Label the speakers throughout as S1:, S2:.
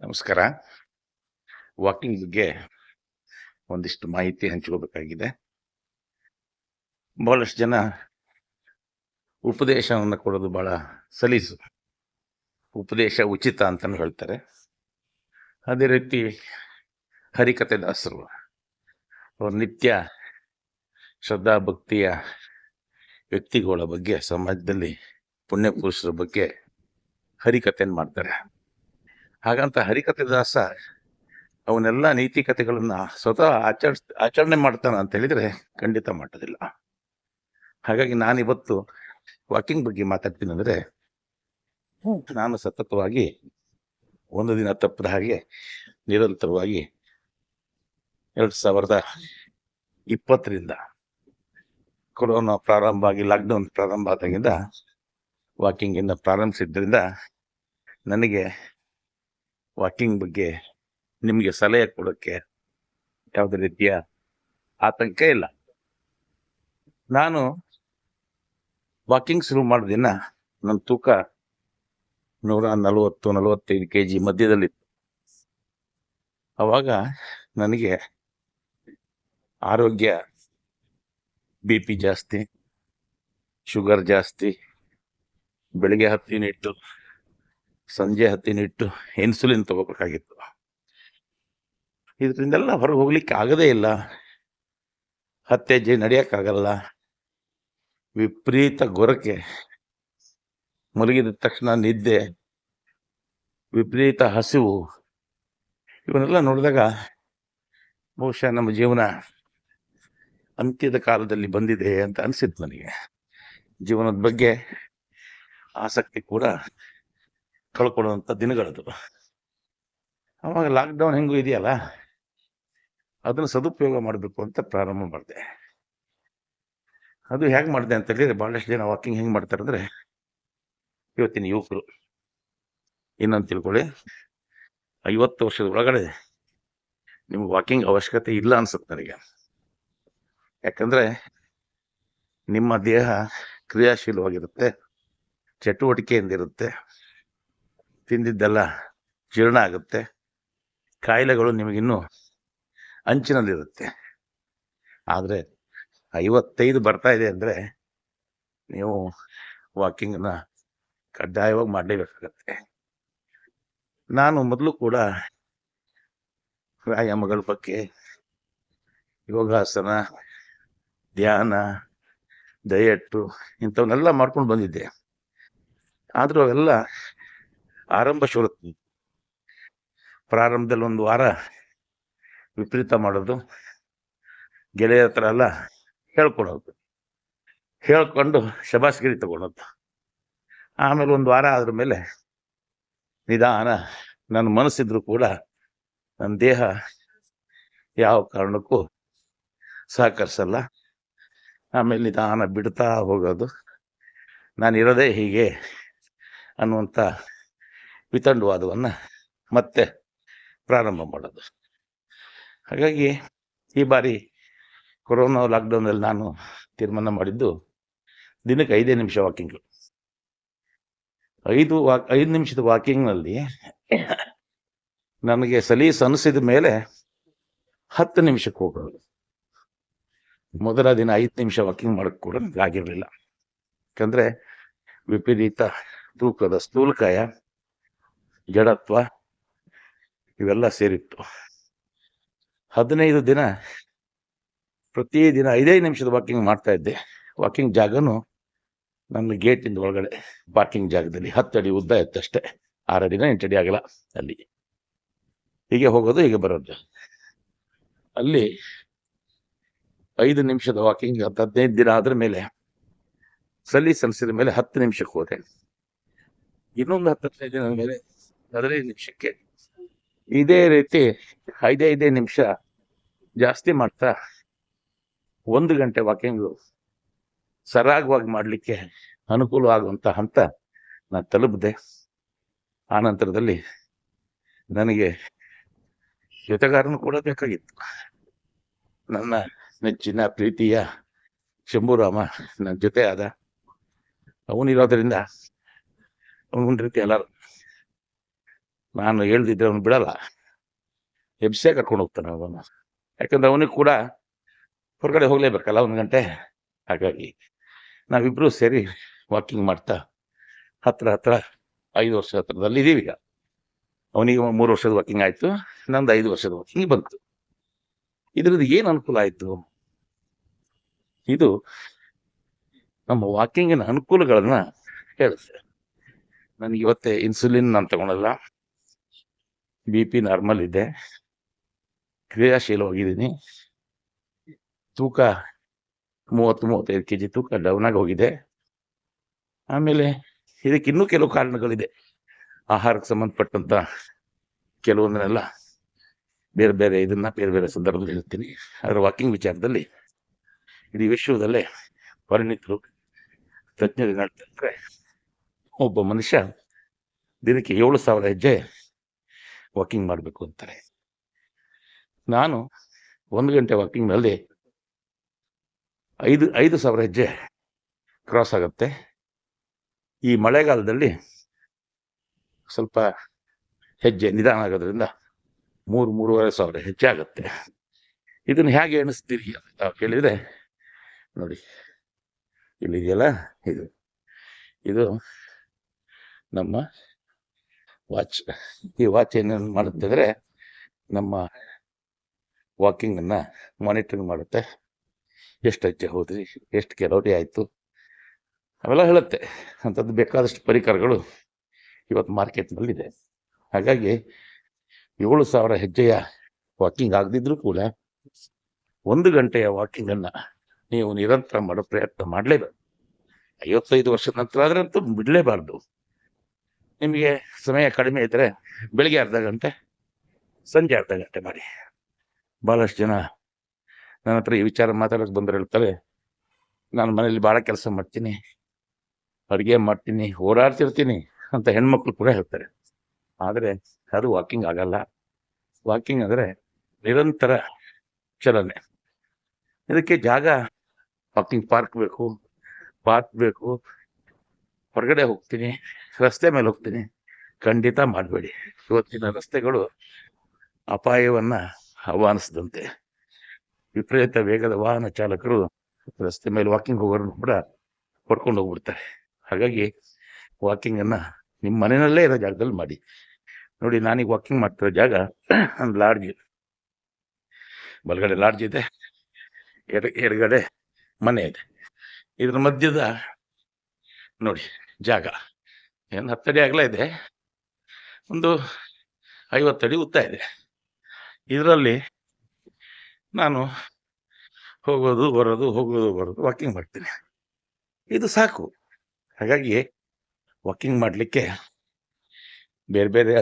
S1: ನಮಸ್ಕಾರ. ವಾಕಿಂಗ್ ಬಗ್ಗೆ ಒಂದಿಷ್ಟು ಮಾಹಿತಿ ಹಂಚ್ಕೋಬೇಕಾಗಿದೆ. ಬಹಳಷ್ಟು ಜನ ಉಪದೇಶವನ್ನು ಕೊಡೋದು ಬಹಳ ಸಲೀಸು. ಉಪದೇಶ ಉಚಿತ ಅಂತಲೂ ಹೇಳ್ತಾರೆ. ಅದೇ ರೀತಿ ಹರಿಕತೆ ದಾಸರು ಅವ್ರ ನಿತ್ಯ ಶ್ರದ್ಧಾ ಭಕ್ತಿಯ ವ್ಯಕ್ತಿಗಳ ಬಗ್ಗೆ, ಸಮಾಜದಲ್ಲಿ ಪುಣ್ಯಪುರುಷರ ಬಗ್ಗೆ ಹರಿಕತೆಯನ್ನು ಮಾಡ್ತಾರೆ. ಹಾಗಂತ ಹರಿಕತೆ ದಾಸ ನೀತಿ ಕಥೆಗಳನ್ನು ಸ್ವತಃ ಆಚರಿಸ್ ಆಚರಣೆ ಮಾಡ್ತಾನೆ ಅಂತ ಹೇಳಿದ್ರೆ ಖಂಡಿತ ಮಾಡೋದಿಲ್ಲ ಹಾಗಾಗಿ ನಾನಿವತ್ತು ವಾಕಿಂಗ್ ಬಗ್ಗೆ ಮಾತಾಡ್ತೀನಿ ಅಂದ್ರೆ ನಾನು ಸತತವಾಗಿ ಒಂದು ದಿನ ತಪ್ಪದ ಹಾಗೆ ನಿರಂತರವಾಗಿ ಎರಡು ಸಾವಿರದ ಇಪ್ಪತ್ತರಿಂದ ಕೊರೋನಾ ಪ್ರಾರಂಭ ಆಗಿ ಲಾಕ್ಡೌನ್ ಪ್ರಾರಂಭ ಆದಾಗಿಂದ ವಾಕಿಂಗ್ ಪ್ರಾರಂಭಿಸಿದ್ದರಿಂದ ನನಗೆ ವಾಕಿಂಗ್ ಬಗ್ಗೆ ನಿಮಗೆ ಸಲಹೆ ಕೊಡೋಕ್ಕೆ ಯಾವುದೇ ರೀತಿಯ ಆತಂಕ ಇಲ್ಲ. ನಾನು ವಾಕಿಂಗ್ ಶುರು ಮಾಡಿದ ದಿನ ನನ್ನ ತೂಕ ನೂರ ನಲವತ್ತು, ನಲವತ್ತೈದು ಕೆ ಜಿ ಮಧ್ಯದಲ್ಲಿತ್ತು. ಆವಾಗ ನನಗೆ ಆರೋಗ್ಯ ಬಿ ಪಿ ಜಾಸ್ತಿ ಶುಗರ್ ಜಾಸ್ತಿ, ಬೆಳಿಗ್ಗೆ ಹತ್ತು ಯೂನಿಟ್ಟು ಸಂಜೆ ಹತ್ತಿನಿಟ್ಟು ಇನ್ಸುಲಿನ್ ತಗೋಬೇಕಾಗಿತ್ತು. ಇದರಿಂದೆಲ್ಲ ಹೊರಗೆ ಹೋಗ್ಲಿಕ್ಕೆ ಆಗದೇ ಇಲ್ಲ. ಹತ್ತೆಜ್ಜೆ ನಡೆಯೋಕ್ಕಾಗಲ್ಲ. ವಿಪರೀತ ಗೊರಕೆ. ಮಲಗಿದ ತಕ್ಷಣ ನಿದ್ದೆ. ವಿಪರೀತ ಹಸಿವು. ಇವನ್ನೆಲ್ಲ ನೋಡಿದಾಗ ಬಹುಶಃ ನಮ್ಮ ಜೀವನ ಅಂತ್ಯದ ಕಾಲದಲ್ಲಿ ಬಂದಿದೆ ಅಂತ ಅನಿಸಿತ್ತು ನನಗೆ. ಜೀವನದ ಬಗ್ಗೆ ಆಸಕ್ತಿ ಕೂಡ ಕಳ್ಕೊಳ್ಳುವಂಥ ದಿನಗಳದು. ಅವಾಗ ಲಾಕ್ಡೌನ್ ಹೆಂಗೂ ಇದೆಯಲ್ಲ, ಅದನ್ನು ಸದುಪಯೋಗ ಮಾಡಬೇಕು ಅಂತ ಪ್ರಾರಂಭ ಮಾಡಿದೆ. ಅದು ಹೇಗೆ ಮಾಡಿದೆ ಅಂತ ಹೇಳಿದ್ರೆ ಭಾಳಷ್ಟು ಜನ ವಾಕಿಂಗ್ ಹೆಂಗೆ ಮಾಡ್ತಾರೆ ಅಂದರೆ, ಇವತ್ತಿನ ಯುವಕರು, ಇನ್ನೊಂದು ತಿಳ್ಕೊಳ್ಳಿ. ಐವತ್ತು ವರ್ಷದ ಒಳಗಡೆ ನಿಮ್ಗೆ ವಾಕಿಂಗ್ ಅವಶ್ಯಕತೆ ಇಲ್ಲ ಅನ್ಸುತ್ತೆ ನನಗೆ. ಯಾಕಂದ್ರೆ ನಿಮ್ಮ ದೇಹ ಕ್ರಿಯಾಶೀಲವಾಗಿರುತ್ತೆ ಚಟುವಟಿಕೆಯಿಂದಿರುತ್ತೆ ತಿಂದಿದ್ದೆಲ್ಲ ಜೀರ್ಣ ಆಗುತ್ತೆ. ಕಾಯಿಲೆಗಳು ನಿಮಗಿನ್ನೂ ಅಂಚಿನಲ್ಲಿರುತ್ತೆ. ಆದರೆ ಐವತ್ತೈದು ಬರ್ತಾ ಇದೆ ಅಂದರೆ ನೀವು ವಾಕಿಂಗನ್ನು ಕಡ್ಡಾಯವಾಗಿ ಮಾಡಲೇಬೇಕಾಗತ್ತೆ. ನಾನು ಮೊದಲು ಕೂಡ ವ್ಯಾಯಾಮಗಳ ಬಗ್ಗೆ ಯೋಗಾಸನ, ಧ್ಯಾನ ಡಯಟ್ಟು ಇಂಥವನ್ನೆಲ್ಲ ಮಾಡ್ಕೊಂಡು ಬಂದಿದ್ದೆ. ಆದರೂ ಅವೆಲ್ಲ ಆರಂಭ ಶುರು ಪ್ರಾರಂಭದಲ್ಲಿ ಒಂದು ವಾರ ವಿಪರೀತ ಮಾಡೋದು. ಗೆಳೆಯ ಹತ್ರ ಎಲ್ಲ ಹೇಳ್ಕೊಡೋದು. ಹೇಳ್ಕೊಂಡು ಶಬಾಸ್ಗಿರಿ ತಗೊಳೋದು. ಆಮೇಲೆ ಒಂದು ವಾರ ಆದ್ರ ಮೇಲೆ ನಿಧಾನ ನನ್ನ ಮನಸ್ಸಿದ್ರು ಕೂಡ ನನ್ನ ದೇಹ ಯಾವ ಕಾರಣಕ್ಕೂ ಸಹಕರಿಸಲ್ಲ. ಆಮೇಲೆ ನಿಧಾನ ಬಿಡ್ತಾ ಹೋಗೋದು. ನಾನು ಇರೋದೇ ಹೀಗೆ ಅನ್ನುವಂಥ ವಿತಂಡವಾದವನ್ನು ಮತ್ತೆ ಪ್ರಾರಂಭ ಮಾಡೋದು. ಹಾಗಾಗಿ ಈ ಬಾರಿ ಕೊರೋನಾ ಲಾಕ್ಡೌನಲ್ಲಿ ನಾನು ತೀರ್ಮಾನ ಮಾಡಿದ್ದು ದಿನಕ್ಕೆ ಐದೇ ನಿಮಿಷ ವಾಕಿಂಗು ಐದು ವಾಕ್ ಐದು ನಿಮಿಷದ ವಾಕಿಂಗ್ನಲ್ಲಿ ನನಗೆ ಸಲೀಸ್ ಅನಿಸಿದ ಮೇಲೆ ಹತ್ತು ನಿಮಿಷಕ್ಕೆ ಹೋಗೋದು. ಮೊದಲ ದಿನ ಐದು ನಿಮಿಷ ವಾಕಿಂಗ್ ಮಾಡಕ್ಕೆ ಕೂಡ ನನಗೆ ಆಗಿರಲಿಲ್ಲ. ಯಾಕಂದರೆ ವಿಪರೀತ ತೂಕದ ಸ್ಥೂಲಕಾಯ ಜಡತ್ವ ಇವೆಲ್ಲ ಸೇರಿತ್ತು. ಹದಿನೈದು ದಿನ ಪ್ರತಿದಿನ ಐದೈದು ನಿಮಿಷದ ವಾಕಿಂಗ್ ಮಾಡ್ತಾ ಇದ್ದೆ. ವಾಕಿಂಗ್ ಜಾಗನು ನನ್ನ ಗೇಟಿಂದ ಒಳಗಡೆ ಪಾರ್ಕಿಂಗ್ ಜಾಗದಲ್ಲಿ. ಹತ್ತು ಅಡಿ ಉದ್ದ ಇತ್ತಷ್ಟೇ ಆರಡಿನ ಅಡಿ ಆಗಲ್ಲ ಅಲ್ಲಿ. ಹೀಗೆ ಹೋಗೋದು, ಹೀಗೆ ಬರೋದು. ಅಲ್ಲಿ ಐದು ನಿಮಿಷದ ವಾಕಿಂಗ್ ಹತ್ತು ಹದಿನೈದು ದಿನ ಆದ್ರ ಮೇಲೆ ಸಲ್ಲಿ ಅನಿಸಿದ ಮೇಲೆ ಹತ್ತು ನಿಮಿಷಕ್ಕೆ ಹೋದೆ. ಇನ್ನೊಂದು ಹತ್ತು ಹದಿನೈದು ದಿನದ ಮೇಲೆ ಹದಿನೈದು ನಿಮಿಷಕ್ಕೆ ಇದೇ ರೀತಿ ಐದೇ ಐದೇ ನಿಮಿಷ ಜಾಸ್ತಿ ಮಾಡ್ತಾ ಒಂದು ಗಂಟೆ ವಾಕಿಂಗು ಸರಾಗವಾಗಿ ಮಾಡಲಿಕ್ಕೆ ಅನುಕೂಲವಾಗುವಂಥ ಹಂತ ನಾನು ತಲುಪಿದೆ. ಆ ನಂತರದಲ್ಲಿ ನನಗೆ ಜೊತೆಗಾರನು ಕೂಡ ಬೇಕಾಗಿತ್ತು. ನನ್ನ ನೆಚ್ಚಿನ ಪ್ರೀತಿಯ ಶಂಭುರಾಮ ನನ್ನ ಜೊತೆ ಆದ. ಅವನಿರೋದ್ರಿಂದ ಅವನ ರೀತಿ ಎಲ್ಲರೂ ನಾನು ಹೇಳ್ದಿದ್ರೆ ಅವನು ಬಿಡಲ್ಲ. ಎಬ್ಸೇ ಕರ್ಕೊಂಡು ಹೋಗ್ತಾನೆ ಅವನು. ಯಾಕಂದ್ರೆ ಅವನಿಗೆ ಕೂಡ ಹೊರಗಡೆ ಹೋಗ್ಲೇಬೇಕಲ್ಲ ಒಂದು ಗಂಟೆ? ಹಾಗಾಗಿ ನಾವಿಬ್ರು ಸೇರಿ ವಾಕಿಂಗ್ ಮಾಡ್ತಾ ಹತ್ರ ಹತ್ರ ಐದು ವರ್ಷ ಹತ್ರದಲ್ಲಿ ಇದೀವಿ ಈಗ. ಅವನಿಗೆ ಮೂರು ವರ್ಷದ ವಾಕಿಂಗ್ ಆಯ್ತು, ನಂದು ಐದು ವರ್ಷದ ವಾಕಿಂಗ್ ಬಂತು. ಇದರದ್ದು ಏನು ಅನುಕೂಲ ಆಯ್ತು? ಇದು ನಮ್ಮ ವಾಕಿಂಗಿನ ಅನುಕೂಲಗಳನ್ನ ಹೇಳುತ್ತೆ. ನನಗೆ ಇವತ್ತೇ ಇನ್ಸುಲಿನ್ ನಾನು ತಗೊಳಲ್ಲ ಬಿ ಪಿ ನಾರ್ಮಲ್ ಇದೆ. ಕ್ರಿಯಾಶೀಲವಾಗಿದ್ದೀನಿ. ತೂಕ ಮೂವತ್ತು ಮೂವತ್ತೈದು ಕೆ ಜಿ ತೂಕ ಡೌನಾಗಿ ಹೋಗಿದೆ. ಆಮೇಲೆ ಇದಕ್ಕೆ ಇನ್ನೂ ಕೆಲವು ಕಾರಣಗಳಿದೆ. ಆಹಾರಕ್ಕೆ ಸಂಬಂಧಪಟ್ಟಂತ ಕೆಲವೊಂದನ್ನೆಲ್ಲ ಬೇರೆ ಬೇರೆ ಇದನ್ನ ಬೇರೆ ಬೇರೆ ಸಂದರ್ಭದಲ್ಲಿ ಹೇಳ್ತೀನಿ. ಅದರ ವಾಕಿಂಗ್ ವಿಚಾರದಲ್ಲಿ ಇಡೀ ವಿಶ್ವದಲ್ಲೇ ಪರಿಣಿತರು, ತಜ್ಞರು ಹೇಳ್ತಾರೆ ಒಬ್ಬ ಮನುಷ್ಯ ದಿನಕ್ಕೆ ಏಳು ಸಾವಿರ ಹೆಜ್ಜೆ ವಾಕಿಂಗ್ ಮಾಡಬೇಕು ಅಂತಾರೆ. ನಾನು ಒಂದು ಗಂಟೆ ವಾಕಿಂಗ್ನಲ್ಲಿ ಐದು ಐದು ಸಾವಿರ ಹೆಜ್ಜೆ ಕ್ರಾಸ್ ಆಗುತ್ತೆ. ಈ ಮಳೆಗಾಲದಲ್ಲಿ ಸ್ವಲ್ಪ ಹೆಜ್ಜೆ ನಿಧಾನ ಆಗೋದ್ರಿಂದ ಮೂರು, ಮೂರುವರೆ ಸಾವಿರ ಹೆಜ್ಜೆ ಆಗುತ್ತೆ. ಇದನ್ನು ಹೇಗೆ ಎಣಿಸ್ತೀರಿ ಅಂತ ಕೇಳಿದರೆ, ನೋಡಿ ಇಲ್ಲಿದೆಯಲ್ಲ ಇದು. ಇದು ನಮ್ಮ ವಾಚ್, ಈ ವಾಚ್ ಏನೇನು ಮಾಡುತ್ತೆ ಅಂದರೆ ನಮ್ಮ ವಾಕಿಂಗನ್ನು ಮಾನಿಟ್ರಿಂಗ್ ಮಾಡುತ್ತೆ. ಎಷ್ಟು ಹೆಜ್ಜೆ ಹೋದ್ರಿ, ಎಷ್ಟು ಕೆಲವರಿ ಆಯಿತು, ಅವೆಲ್ಲ ಹೇಳುತ್ತೆ. ಅಂಥದ್ದು ಬೇಕಾದಷ್ಟು ಪರಿಕರಗಳು ಇವತ್ತು ಮಾರ್ಕೆಟ್ನಲ್ಲಿದೆ. ಹಾಗಾಗಿ ಏಳು ಸಾವಿರ ಹೆಜ್ಜೆಯ ವಾಕಿಂಗ್ ಆಗದಿದ್ರೂ ಕೂಡ ಒಂದು ಗಂಟೆಯ ವಾಕಿಂಗನ್ನು ನೀವು ನಿರಂತರ ಮಾಡೋ ಪ್ರಯತ್ನ ಮಾಡಲೇಬೇಕು. ಐವತ್ತೈದು ವರ್ಷದ ನಂತರ ಆದರೆ ಅಂತೂ ಬಿಡಲೇಬಾರ್ದು. ನಿಮಗೆ ಸಮಯ ಕಡಿಮೆ ಇದ್ದರೆ ಬೆಳಿಗ್ಗೆ ಅರ್ಧ ಗಂಟೆ, ಸಂಜೆ ಅರ್ಧ ಗಂಟೆ ಮಾಡಿ. ಭಾಳಷ್ಟು ಜನ ನನ್ನ ಹತ್ರ ಈ ವಿಚಾರ ಮಾತಾಡೋಕೆ ಬಂದರೆ ಹೇಳ್ತಾರೆ, ನಾನು ಮನೇಲಿ ಭಾಳ ಕೆಲಸ ಮಾಡ್ತೀನಿ, ಅಡುಗೆ ಮಾಡ್ತೀನಿ, ಓಡಾಡ್ತಿರ್ತೀನಿ ಅಂತ ಹೆಣ್ಮಕ್ಳು ಕೂಡ ಹೇಳ್ತಾರೆ. ಆದರೆ ಅದು ವಾಕಿಂಗ್ ಆಗಲ್ಲ. ವಾಕಿಂಗ್ ಅಂದರೆ ನಿರಂತರ ಚಲನೆ. ಇದಕ್ಕೆ ಜಾಗ ವಾಕಿಂಗ್ ಪಾರ್ಕ್ ಬೇಕು ಪಾರ್ಕ್ ಬೇಕು ಹೊರಗಡೆ ಹೋಗ್ತೀನಿ, ರಸ್ತೆ ಮೇಲೆ ಹೋಗ್ತೀನಿ, ಖಂಡಿತ ಮಾಡಬೇಡಿ. ಇವತ್ತಿನ ರಸ್ತೆಗಳು ಅಪಾಯವನ್ನ ಆಹ್ವಾನಿಸದಂತೆ. ವಿಪರೀತ ವೇಗದ ವಾಹನ ಚಾಲಕರು ರಸ್ತೆ ಮೇಲೆ ವಾಕಿಂಗ್ ಹೋಗೋರನ್ನು ಕೂಡ ಹೊಡ್ಕೊಂಡು ಹೋಗ್ಬಿಡ್ತಾರೆ. ಹಾಗಾಗಿ ವಾಕಿಂಗ್ ಅನ್ನ ನಿಮ್ಮ ಮನೆಯಲ್ಲೇ ಇರೋ ಜಾಗದಲ್ಲಿ ಮಾಡಿ. ನೋಡಿ, ನಾನೀಗ ವಾಕಿಂಗ್ ಮಾಡ್ತಿರೋ ಜಾಗ ಒಂದು ಲಾಡ್ಜ್ ಬಲಗಡೆ ಲಾಡ್ಜ್ ಇದೆ. ಎಡ ಎಡಗಡೆ ಮನೆ ಇದೆ. ಇದ್ರ ಮಧ್ಯದ ನೋಡಿ. ಜಾಗ. ಏನು ಹತ್ತಡಿ ಆಗಲೇ ಇದೆ. ಒಂದು ಐವತ್ತಡಿ ಉತ್ತ ಇದೆ. ಇದರಲ್ಲಿ ನಾನು ಹೋಗೋದು, ಬರೋದು ಹೋಗೋದು, ಬರೋದು ವಾಕಿಂಗ್ ಮಾಡ್ತೀನಿ. ಇದು ಸಾಕು. ಹಾಗಾಗಿ ವಾಕಿಂಗ್ ಮಾಡಲಿಕ್ಕೆ ಬೇರೆ ಬೇರೆ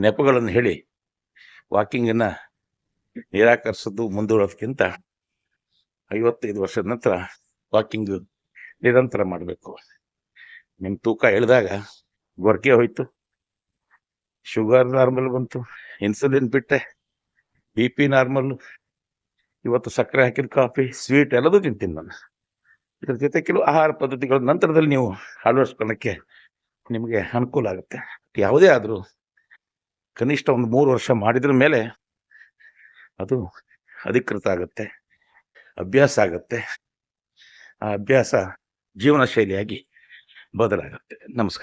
S1: ನೆಪಗಳನ್ನು ಹೇಳಿ ವಾಕಿಂಗನ್ನು ನಿರಾಕರಿಸೋದು ಮುಂದೂಡೋದಕ್ಕಿಂತ ಐವತ್ತೈದು ವರ್ಷದ ನಂತರ ವಾಕಿಂಗ್ ನಿರಂತರ ಮಾಡಬೇಕು. ನಿಮ್ಮ ತೂಕ ಇಳಿದಾಗ ಗೊರಕೆ ಹೋಯ್ತು. ಶುಗರ್ ನಾರ್ಮಲ್ ಬಂತು. ಇನ್ಸುಲಿನ್ ಬಿಟ್ಟೆ. ಬಿ ಪಿ ನಾರ್ಮಲ್ ಇವತ್ತು ಸಕ್ಕರೆ ಹಾಕಿದ ಕಾಫಿ ಸ್ವೀಟ್ ಎಲ್ಲದೂ ತಿಂತೀನಿ ನಾನು. ಇದ್ರ ಜೊತೆ ಕೆಲವು ಆಹಾರ ಪದ್ಧತಿಗಳ ನಂತರದಲ್ಲಿ ನೀವು ಅಳವಡಿಸ್ಕೊಳ್ಳೋಕ್ಕೆ ನಿಮಗೆ ಅನುಕೂಲ ಆಗುತ್ತೆ. ಯಾವುದೇ ಆದರೂ ಕನಿಷ್ಠ ಒಂದು ಮೂರು ವರ್ಷ ಮಾಡಿದ್ರ ಮೇಲೆ ಅದು ಅಧಿಕೃತ ಆಗುತ್ತೆ. ಅಭ್ಯಾಸ ಆಗುತ್ತೆ. ಆ ಅಭ್ಯಾಸ ಜೀವನ ಶೈಲಿಯಾಗಿ ಬದಲಾಗುತ್ತೆ ನಮಸ್ಕಾರ